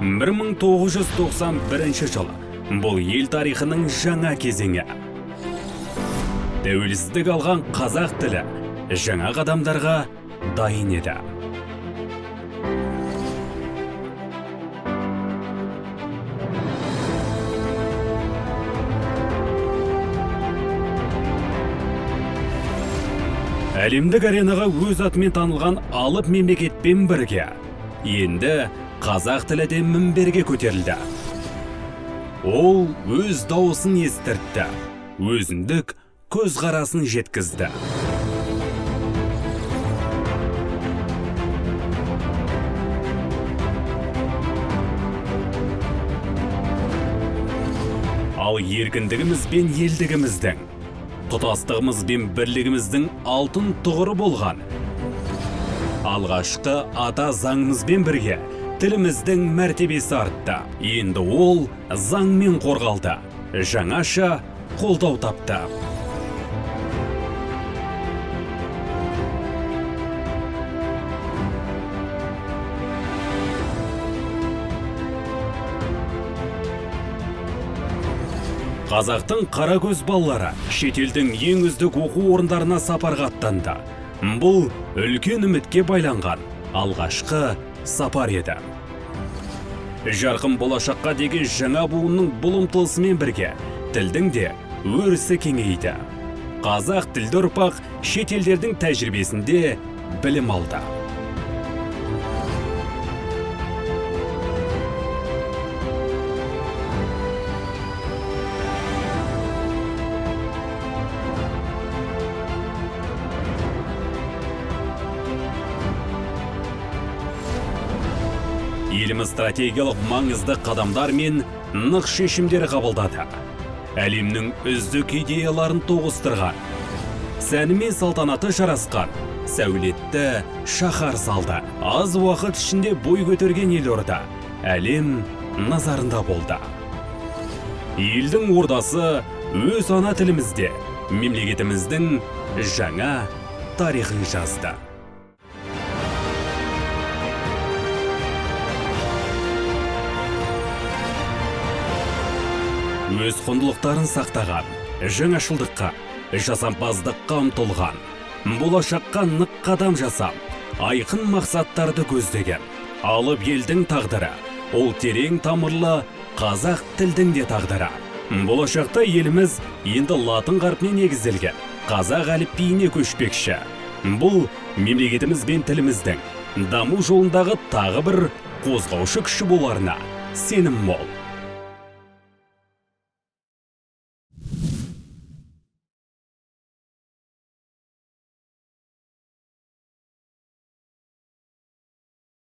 1991 жылы. Бұл ел тарихының жаңа кезеңі. Тәуелсіздік алған қазақ тілі жаңа қадамдарға дайын еді. Әлемдік аренаға өз атымен танылған алып мемлекетпен бірге енді қазақ тілі де мінберге көтерілді. Ол өз дауысын естіртті өзіндік көзқарасын жеткізді. Ал еркіндігіміз бен елдігіміздің тұтастығымыз бен бірлігіміздің алтын тұғыры болған. Алғашқы ата заңымызбен бірге тіліміздің мәртебесі артты. Енді ол заңмен қорғалды. Жаңаша қолдау тапты. Қазақтың қаракөз балалары шетелдің ең үздік оқу орындарына сапарға аттанды. Бұл үлкен үмітке байланған алғашқы сапар еді. Жарқын болашаққа деген жаңа буынның бұл ұмтылысымен бірге тілдің де өрісі кеңейді. Қазақ тілді ұрпақ шетелдердің тәжірибесінде білім алды. Еліміз стратегиялық маңызды қадамдар мен нық шешімдер қабылдады. Әлемнің үздік идеяларын тоғыстырған сәні мен салтанаты жарасқан сәулетті шаһар салды. Аз уақыт ішінде бой көтерген елорда әлем назарында болды. Елдің ордасы өз ана тілімізде мемлекетіміздің жаңа тарихын жазды. Өз құндылықтарын сақтаған жаңашылдыққа жасампаздыққа ұмтылған болашаққа нық қадам жасап айқын мақсаттарды көздеген алып елдің тағдыры ол терең тамырлы қазақ тілдің де тағдыры. Болашақта еліміз енді латын қарпіне негізделген қазақ әліпбиіне көшпекші. Бұл мемлекетіміз бен тіліміздің даму жолындағы тағы бір қозғаушы күші боларына сенім мол.